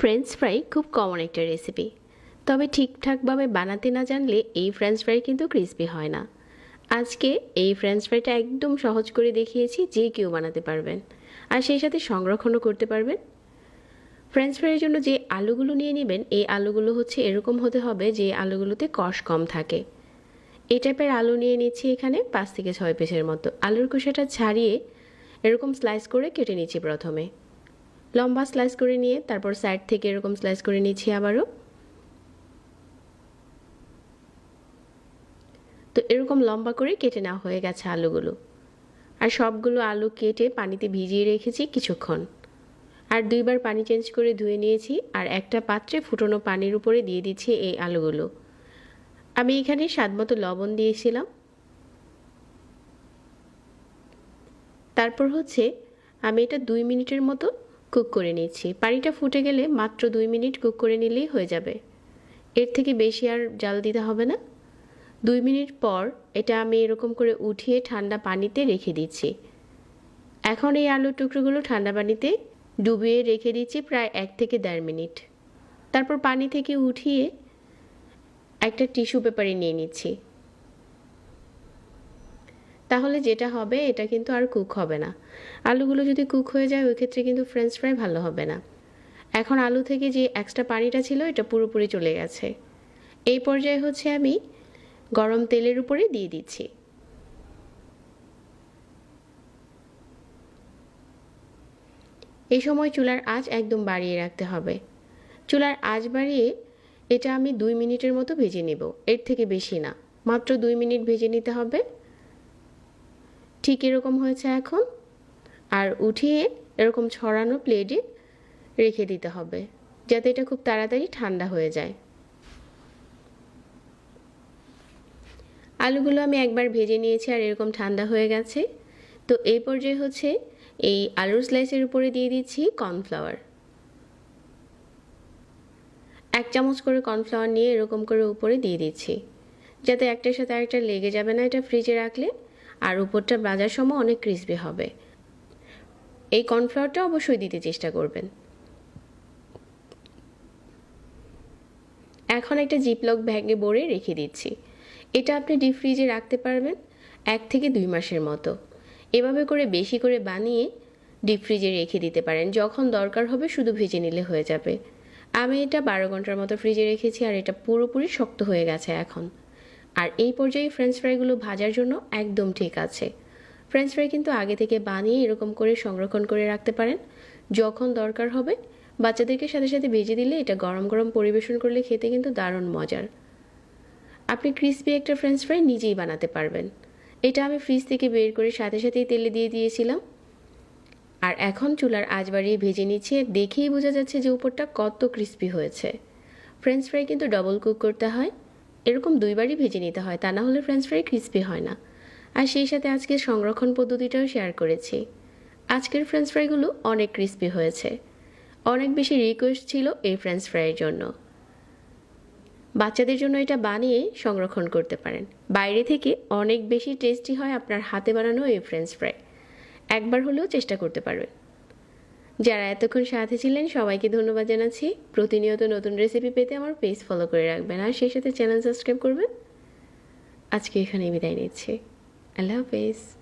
French fry খুব common একটা recipe. তবে ঠিকঠাকভাবে বানাতে না জানলে এই ফ্রেঞ্চ ফ্রাই কিন্তু ক্রিস্পি হয় না। আজকে এই ফ্রেঞ্চ ফ্রাইটা একদম সহজ করে দেখিয়েছি যে কেউ বানাতে পারবেন। আর সেই সাথে সংরক্ষণও করতে পারবেন। ফ্রেঞ্চ ফ্রাইয়ের জন্য যে আলুগুলো নিয়ে নেবেন, এই আলুগুলো হচ্ছে এরকম হতে হবে যে আলুগুলোতে কষ কম থাকে। এই টাইপের আলু নিয়ে নিচ্ছি এখানে পাঁচ থেকে ছয় পিসের মতো। আলুর খোসাটা ছাড়িয়ে এরকম স্লাইস করে কেটে নিচ্ছি প্রথমে। লম্বা স্লাইস করে নিয়ে, তারপর সাইড থেকে এরকম স্লাইস করে নিচ্ছি আবারও। তো এরকম লম্বা করে কেটে নেওয়া হয়ে গেছে আলুগুলো। আর সবগুলো আলু কেটে পানিতে ভিজিয়ে রেখেছি কিছুক্ষণ। আর দুইবার পানি চেঞ্জ করে ধুয়ে নিয়েছি, আর একটা পাত্রে ফুটনো পানির উপরে দিয়ে দিচ্ছি এই আলুগুলো। আমি এখানে স্বাদ মতো লবণ দিয়েছিলাম। তারপর হচ্ছে, আমি এটা দুই মিনিটের মতো কুক করে নিচ্ছি। পানিটা ফুটে গেলে মাত্র দুই মিনিট কুক করে নিলেই হয়ে যাবে। এর থেকে বেশি আর জাল দিতে হবে না। দুই মিনিট পর এটা আমি এরকম করে উঠিয়ে ঠান্ডা পানিতে রেখে দিচ্ছি। এখন এই আলুর টুকরোগুলো ঠান্ডা পানিতে ডুবিয়ে রেখে দিচ্ছি প্রায় এক থেকে দেড় মিনিট। তারপর পানি থেকে উঠিয়ে একটা টিস্যু পেপারে নিয়ে নিচ্ছি। তাহলে যেটা হবে, এটা কিন্তু আর কুক হবে না। আলুগুলো যদি কুক হয়ে যায়, ওই ক্ষেত্রে কিন্তু ফ্রেঞ্চ ফ্রাই ভালো হবে না। এখন আলু থেকে যে এক্সট্রা পানিটা ছিল, এটা পুরোপুরি চলে গেছে। এই পর্যায়ে হচ্ছে আমি গরম তেলের উপরে দিয়ে দিচ্ছি। এই সময় চুলার আঁচ একদম বাড়িয়ে রাখতে হবে। চুলার আঁচ বাড়িয়ে এটা আমি দুই মিনিটের মতো ভেজে নেব। এর থেকে বেশি না। মাত্র দুই মিনিট ভেজে নিতে হবে। ঠিক এরকম হয়েছে এখন। আর উঠিয়ে এরকম ছড়ানো প্লেটে রেখে দিতে হবে, যাতে এটা খুব তাড়াতাড়ি ঠান্ডা হয়ে যায়। আলুগুলো আমি একবার ভেজে নিয়েছি আর এরকম ঠান্ডা হয়ে গেছে। তো এই পর্যায়ে হচ্ছে এই আলুর স্লাইসের উপরে দিয়ে দিচ্ছি কর্নফ্লাওয়ার এক চামচ করে কর্নফ্লাওয়ার নিয়ে এরকম করে উপরে দিয়ে দিচ্ছি, যাতে একটার সাথে আরেকটা লেগে যাবে না এটা ফ্রিজে রাখলে। আর উপরটা বাজার সময় অনেক ক্রিসপি হবে। এই কর্নফ্লাওয়ারটা অবশ্যই দিতে চেষ্টা করবেন। এখন একটা জিপলক ব্যাগে ভরে রেখে দিচ্ছি। এটা আপনি ডিপ ফ্রিজে রাখতে পারবেন এক থেকে দুই মাসের মতো। এভাবে করে বেশি করে বানিয়ে ডিপ ফ্রিজে রেখে দিতে পারেন। যখন দরকার হবে শুধু ভেজে নিলে হয়ে যাবে। আমি এটা বারো ঘণ্টার মতো ফ্রিজে রেখেছি আর এটা পুরোপুরি শক্ত হয়ে গেছে এখন। আর এই পর্যায়ে ফ্রেঞ্চ ফ্রাইগুলো ভাজার জন্য একদম ঠিক আছে। ফ্রেঞ্চ ফ্রাই কিন্তু আগে থেকে বানিয়ে এরকম করে সংরক্ষণ করে রাখতে পারেন, যখন দরকার হবে। বাচ্চাদেরকে সাথে সাথে ভেজে দিলে এটা গরম গরম পরিবেশন করলে খেতে কিন্তু দারুণ মজার। আপনি ক্রিসপি একটা ফ্রেঞ্চ ফ্রাই নিজেই বানাতে পারবেন। এটা আমি ফ্রিজ থেকে বের করে সাথে সাথেই তেলে দিয়ে দিয়েছিলাম। আর এখন চুলার আজ বাড়িয়ে ভেজে নিচ্ছি দেখেই বোঝা যাচ্ছে যে উপরটা কত ক্রিস্পি হয়েছে। ফ্রেঞ্চ ফ্রাই কিন্তু ডবল কুক করতে হয়। এরকম দুইবারই ভেজে নিতে হয়, তা না হলে ফ্রেঞ্চ ফ্রাই ক্রিস্পি হয় না। আর সেই সাথে আজকে সংরক্ষণ পদ্ধতিটাও শেয়ার করেছি। আজকের ফ্রেঞ্চ ফ্রাইগুলো অনেক ক্রিস্পি হয়েছে। অনেক বেশি রিকোয়েস্ট ছিল এই ফ্রেঞ্চ ফ্রাইয়ের জন্য। বাচ্চাদের জন্য এটা বানিয়ে সংরক্ষণ করতে পারেন। বাইরে থেকে অনেক বেশি টেস্টি হয় আপনার হাতে বানানো এই ফ্রেঞ্চ ফ্রাই একবার হলেও চেষ্টা করতে পারবেন। যারা এতক্ষণ সাথে ছিলেন, সবাইকে ধন্যবাদ জানাচ্ছি। প্রতিনিয়ত নতুন রেসিপি পেতে আমার পেজ ফলো করে রাখবেন। আর সেই সাথে চ্যানেল সাবস্ক্রাইব করবেন। আজকে এখানেই বিদায় নিচ্ছি। আল্লাহ হাফেজ।